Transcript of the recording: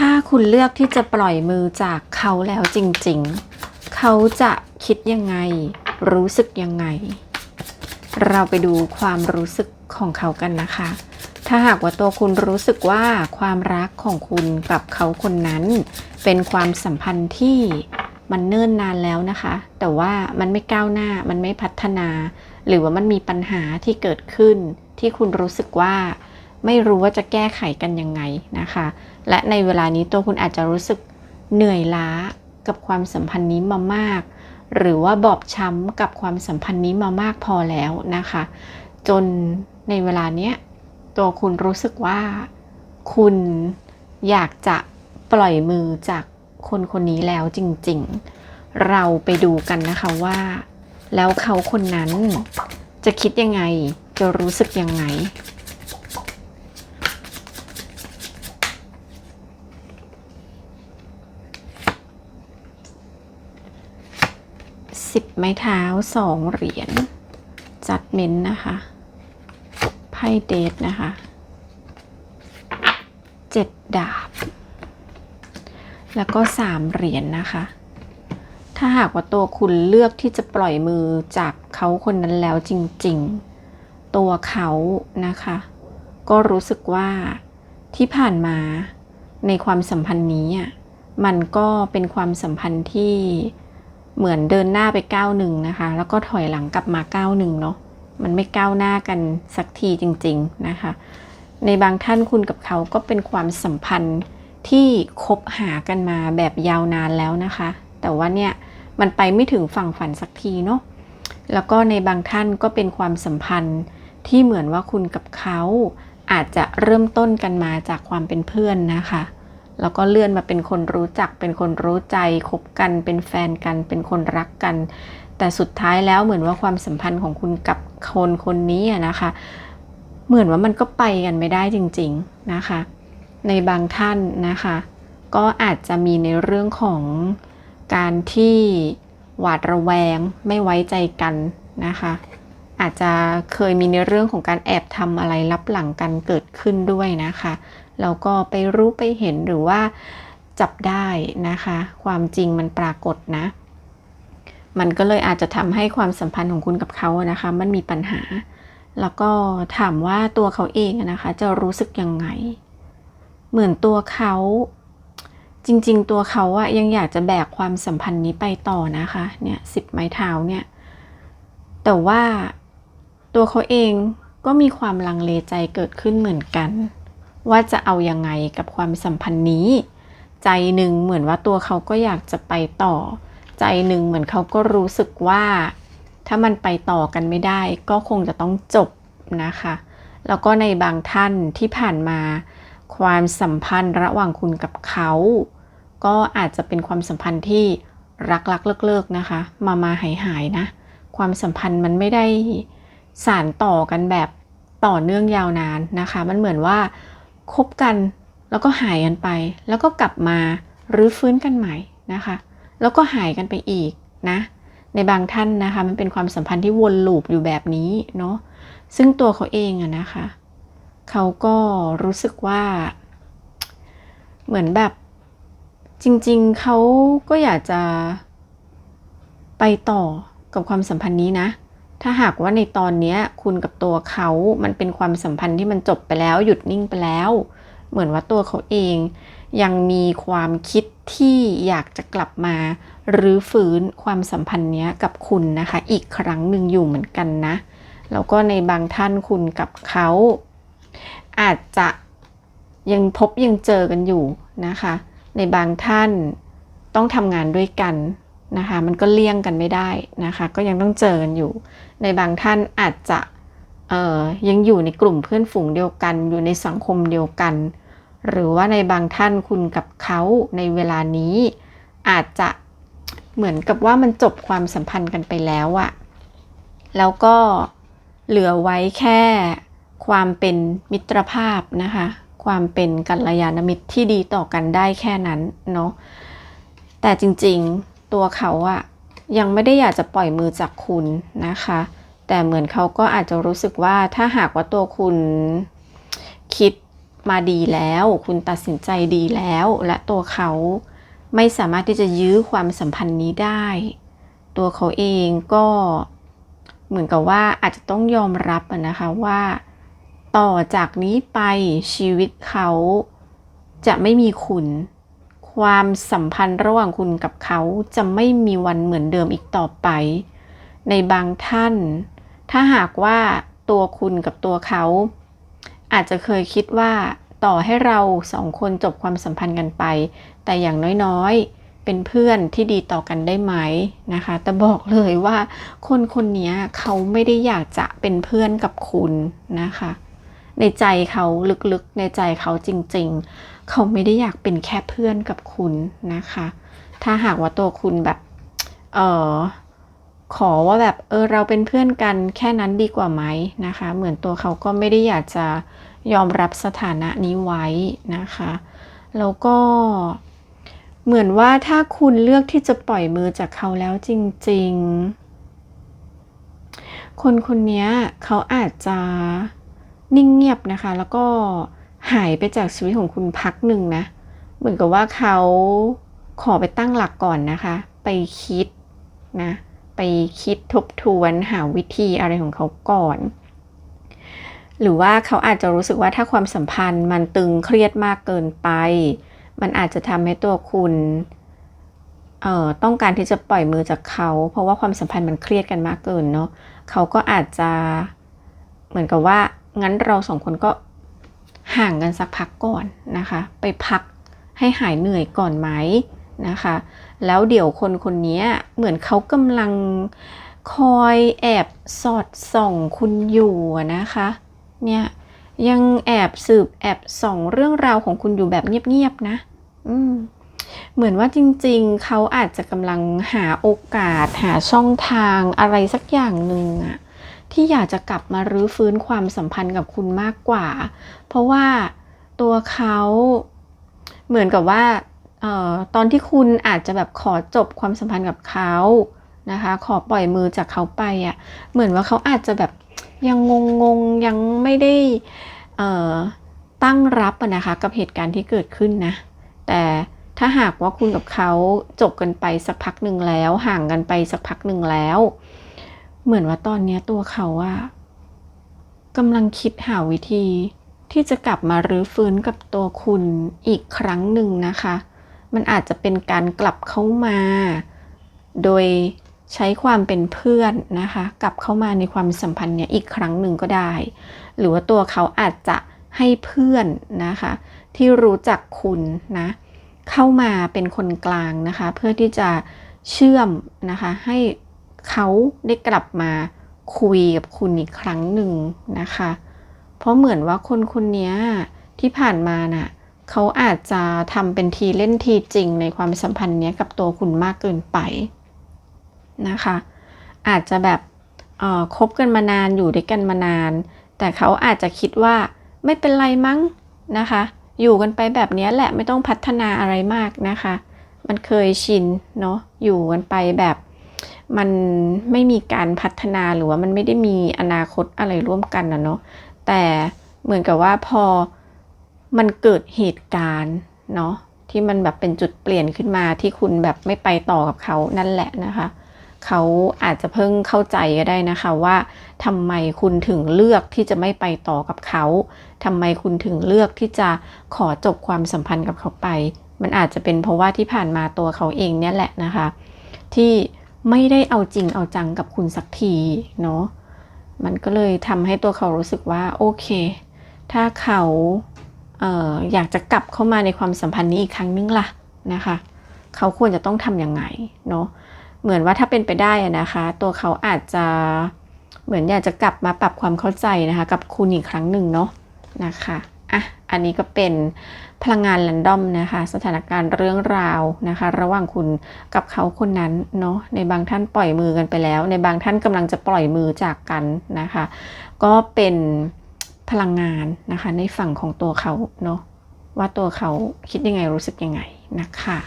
ถ้าคุณเลือกที่จะปล่อยมือจากเขาแล้วจริงๆ เขาจะคิดยังไง รู้สึกยังไง เราไปดูความรู้สึกของเขากันนะคะ ถ้าหากว่าตัวคุณรู้สึกว่าความรักของคุณกับเขาคนนั้น เป็นความสัมพันธ์ที่มันเนิ่นนานแล้วนะคะ แต่ว่ามันไม่ก้าวหน้า มันไม่พัฒนา หรือว่ามันมีปัญหาที่เกิดขึ้นที่คุณรู้สึกว่า ไม่รู้ว่าจะแก้ไขกันยังไงนะคะ และในเวลานี้ตัวคุณอาจจะรู้สึกเหนื่อยล้ากับความสัมพันธ์นี้มามาก หรือว่าบอบช้ำกับความสัมพันธ์นี้มามากพอแล้วนะคะ จนในเวลาเนี้ยตัวคุณรู้สึกว่าคุณอยากจะปล่อยมือจากคนคนนี้แล้วจริงๆ เราไปดูกันนะคะว่า แล้วเขาคนนั้นจะคิดยังไง จะรู้สึกยังไง สิบ ไม้เท้าสองเหรียญจัดเม้นนะคะไพ่เดทนะคะเจ็ดดาบ แล้วก็สามเหรียญนนะคะ ถ้าหากว่าตัวคุณเลือกที่จะปล่อยมือจากเขาคนนั้นแล้วจริงๆ ตัวเขานะคะ ก็รู้สึกว่าที่ผ่านมาในความสัมพันธ์นี้มันก็เป็นความสัมพันธ์ที่ เหมือนเดินหน้าไปก้าวหนึ่งนะคะ แล้วก็ถอยหลังกลับมาก้าวหนึ่งเนาะมันไม่ก้าวหน้ากันสักทีจริง ๆนะคะ ในบางท่านคุณกับเขาก็เป็นความสัมพันธ์ที่คบหากันมาแบบยาวนานแล้วนะคะ แต่ว่าเนี่ยมันไปไม่ถึงฝั่งฝันสักทีเนาะแล้วก็ในบางท่านก็เป็นความสัมพันธ์ที่เหมือนว่าคุณกับเขาอาจจะเริ่มต้นกันมาจากความเป็นเพื่อนนะคะ แล้วก็เลื่อนมาเป็นคนรู้จัก เป็นคนรู้ใจคบกัน เป็นแฟนกัน เป็นคนรักกัน แต่สุดท้ายแล้วเหมือนว่าความสัมพันธ์ของคุณกับคนคนนี้อะนะคะ เหมือนว่ามันก็ไปกันไม่ได้จริง ๆนะคะ ในบางท่านนะคะ ก็อาจจะมีในเรื่องของการที่หวาดระแวงไม่ไว้ใจกันนะคะ อาจจะเคยมีในเรื่องของการแอบทำอะไรลับหลังกันเกิดขึ้นด้วยนะคะ แล้วก็ไปรู้ไปเห็นหรือว่าจับได้นะคะ ความจริงมันปรากฏนะ มันก็เลยอาจจะทำให้ความสัมพันธ์ของคุณกับเขานะคะ มันมีปัญหา แล้วก็ถามว่าตัวเขาเองนะคะ จะรู้สึกยังไง เหมือนตัวเขาจริง ๆ ตัวเขาอะยังอยากจะแบกความสัมพันธ์นี้ไปต่อนะคะเนี่ยสิบไม้เท้าเนี่ยแต่ว่าตัวเขาเองก็มีความลังเลใจเกิดขึ้นเหมือนกัน ว่าจะเอายังไงกับความสัมพันธ์นี้ ใจหนึ่งเหมือนว่าตัวเขาก็อยากจะไปต่อ ใจหนึ่งเหมือนเขาก็รู้สึกว่า ถ้ามันไปต่อกันไม่ได้ ก็คงจะต้องจบนะคะ แล้วก็ในบางท่านที่ผ่านมา ความสัมพันธ์ระหว่างคุณกับเขา ก็อาจจะเป็นความสัมพันธ์ที่รักรักเลิกๆนะคะ มามาหายหายนะ ความสัมพันธ์มันไม่ได้สานต่อกันแบบต่อเนื่องยาวนานนะคะ มันเหมือนว่า คบกัน แล้วก็หายกันไป แล้วก็กลับมารื้อฟื้นกันใหม่นะคะ แล้วก็หายกันไปอีกนะในบางท่านนะคะมันเป็นความสัมพันธ์ที่วนลูปอยู่แบบนี้เนาะซึ่งตัวเขาเองอะนะคะ เขาก็รู้สึกว่า เหมือนแบบจริง ๆเขาก็อยากจะไปต่อกับความสัมพันธ์นี้นะ ถ้าหากว่าในตอนนี้คุณกับตัวเขา มันเป็นความสัมพันธ์ที่มันจบไปแล้วหยุดนิ่งไปแล้ว เหมือนว่าตัวเขาเอง ยังมีความคิดที่อยากจะกลับมาหรือฟื้นความสัมพันธ์นี้กับคุณนะคะ อีกครั้งหนึ่งอยู่เหมือนกันนะ แล้วก็ในบางท่านคุณกับเขา อาจจะยังพบยังเจอกันอยู่นะคะ ในบางท่านต้องทำงานด้วยกัน นะคะมันก็เลี่ยงกันไม่ได้นะคะ ก็ยังต้องเจอกันอยู่ ในบางท่านอาจจะยังอยู่ในกลุ่มเพื่อนฝูงเดียวกัน อยู่ในสังคมเดียวกัน หรือว่าในบางท่านคุณกับเขาในเวลานี้ อาจจะเหมือนกับว่ามันจบความสัมพันธ์กันไปแล้วอะแล้วก็เหลือไว้แค่ความเป็นมิตรภาพนะคะ ความเป็นกัลยาณมิตรที่ดีต่อกันได้แค่นั้นเนาะแต่จริงๆ ตัวเขาอะยังไม่ได้อยากจะปล่อยมือจากคุณนะคะ แต่เหมือนเขาก็อาจจะรู้สึกว่าถ้าหากว่าตัวคุณคิดมาดีแล้ว คุณตัดสินใจดีแล้ว และตัวเขาไม่สามารถที่จะยื้อความสัมพันธ์นี้ได้ ตัวเขาเองก็เหมือนกับว่าอาจจะต้องยอมรับนะคะว่า ต่อจากนี้ไปชีวิตเขาจะไม่มีคุณ ความสัมพันธ์ระหว่างคุณกับเขาจะไม่มีวันเหมือนเดิมอีกต่อไป ในบางท่าน ถ้าหากว่าตัวคุณกับตัวเขา อาจจะเคยคิดว่าต่อให้เราสองคนจบความสัมพันธ์กันไป แต่อย่างน้อยๆ เป็นเพื่อนที่ดีต่อกันได้ไหมนะคะ แต่บอกเลยว่าคนคนนี้เขาไม่ได้อยากจะเป็นเพื่อนกับคุณนะคะ ในใจเขาลึกๆ ในใจเขาจริงๆ เขาไม่ได้อยากเป็นแค่เพื่อนกับคุณนะคะ ถ้าหากว่าตัวคุณแบบ เออขอว่าแบบ เออ เราเป็นเพื่อนกันแค่นั้นดีกว่าไหมนะคะ เหมือนตัวเขาก็ไม่ได้อยากจะยอมรับสถานะนี้ไว้นะคะ แล้วก็เหมือนว่าถ้าคุณเลือกที่จะปล่อยมือจากเขาแล้วจริง ๆ คนคนนี้เขาอาจจะ นิ่งเงียบนะคะ แล้วก็หายไปจากชีวิตของคุณพักหนึ่งนะ เหมือนกับว่าเขาขอไปตั้งหลักก่อนนะคะ ไปคิดนะ ไปคิดทบทวนหาวิธีอะไรของเขาก่อน หรือว่าเขาอาจจะรู้สึกว่าถ้าความสัมพันธ์มันตึงเครียดมากเกินไป มันอาจจะทำให้ตัวคุณเอ่อต้องการที่จะปล่อยมือจากเขา เพราะว่าความสัมพันธ์มันเครียดกันมากเกินเนาะเขาก็อาจจะเหมือนกับว่า งั้นเราสองคนก็ห่างกันสักพักก่อนนะคะ ไปพักให้หายเหนื่อยก่อนไหมนะคะ แล้วเดี๋ยวคนคนนี้เหมือนเขากำลังคอยแอบสอดส่องคุณอยู่นะคะ เนี่ยยังแอบสืบแอบส่องเรื่องราวของคุณอยู่แบบเงียบๆนะอืมเหมือนว่าจริงๆ เขาอาจจะกำลังหาโอกาสหาช่องทางอะไรสักอย่างหนึ่งอะ ที่อยากจะกลับมารื้อฟื้นความสัมพันธ์กับคุณมากกว่า เพราะว่าตัวเขาเหมือนกับว่าออตอนที่คุณอาจจะแบบขอจบความสัมพันธ์กับเขานะคะ ขอปล่อยมือจากเขาไปอะ่ะเหมือนว่าเขาอาจจะแบบยังงงๆยังไม่ได้ตั้งรับนะคะกับเหตุการณ์ที่เกิดขึ้นนะ แต่ถ้าหากว่าคุณกับเขาจบกันไปสักพักหนึ่งแล้ว ห่างกันไปสักพักหนึ่งแล้ว เหมือนว่าตอนนี้ตัวเขาอะกำลังคิดหาวิธีที่จะกลับมารื้อฟื้นกับตัวคุณอีกครั้งหนึ่งนะคะ มันอาจจะเป็นการกลับเข้ามา โดยใช้ความเป็นเพื่อนนะคะ กลับเข้ามาในความสัมพันธ์เนี่ยอีกครั้งหนึ่งก็ได้ หรือว่าตัวเขาอาจจะให้เพื่อนนะคะ ที่รู้จักคุณนะเข้ามาเป็นคนกลางนะคะ เพื่อที่จะเชื่อมนะคะให้ เขาได้กลับมาคุยกับคุณอีกครั้งหนึ่งนะคะ เพราะเหมือนว่าคนคนนี้ที่ผ่านมาน่ะเขาอาจจะทำเป็นทีเล่นทีจริงในความสัมพันธ์เนี้ยกับตัวคุณมากเกินไปนะคะ อาจจะแบบคบกันมานานอยู่ด้วยกันมานาน แต่เขาอาจจะคิดว่าไม่เป็นไรมั้งนะคะ อยู่กันไปแบบนี้แหละไม่ต้องพัฒนาอะไรมากนะคะ มันเคยชินเนาะอยู่กันไปแบบ มันไม่มีการพัฒนาหรือว่ามันไม่ได้มีอนาคตอะไรร่วมกันนะเนาะแต่เหมือนกับว่าพอมันเกิดเหตุการณ์เนาะที่มันแบบเป็นจุดเปลี่ยนขึ้นมาที่คุณแบบไม่ไปต่อกับเขานั่นแหละนะคะเขาอาจจะเพิ่งเข้าใจก็ได้นะคะว่าทำไมคุณถึงเลือกที่จะไม่ไปต่อกับเขาทำไมคุณถึงเลือกที่จะขอจบความสัมพันธ์กับเขาไป มันอาจจะเป็นเพราะว่าที่ผ่านมาตัวเขาเองเนี่ยแหละนะคะ ที่ ไม่ได้เอาจริงเอาจังกับคุณสักทีเนาะมันก็เลยทำให้ตัวเขารู้สึกว่าโอเค ถ้าเขาเอออยากจะกลับเข้ามาในความสัมพันธ์นี้อีกครั้งนึงล่ะนะคะ เขาควรจะต้องทำยังไงเนาะเหมือนว่าถ้าเป็นไปได้นะคะ ตัวเขาอาจจะเหมือนอยากจะกลับมาปรับความเข้าใจนะคะ กับคุณอีกครั้งหนึ่งเนาะนะคะอะอันนี้ก็เป็น พลังงานแรนดอมนะคะ สถานการณ์เรื่องราวนะคะ ระหว่างคุณกับเขาคนนั้นเนาะในบางท่านปล่อยมือกันไปแล้ว ในบางท่านกำลังจะปล่อยมือจากกันนะคะ ก็เป็นพลังงานนะคะ ในฝั่งของตัวเขาเนาะว่าตัวเขาคิดยังไงรู้สึกยังไงนะคะ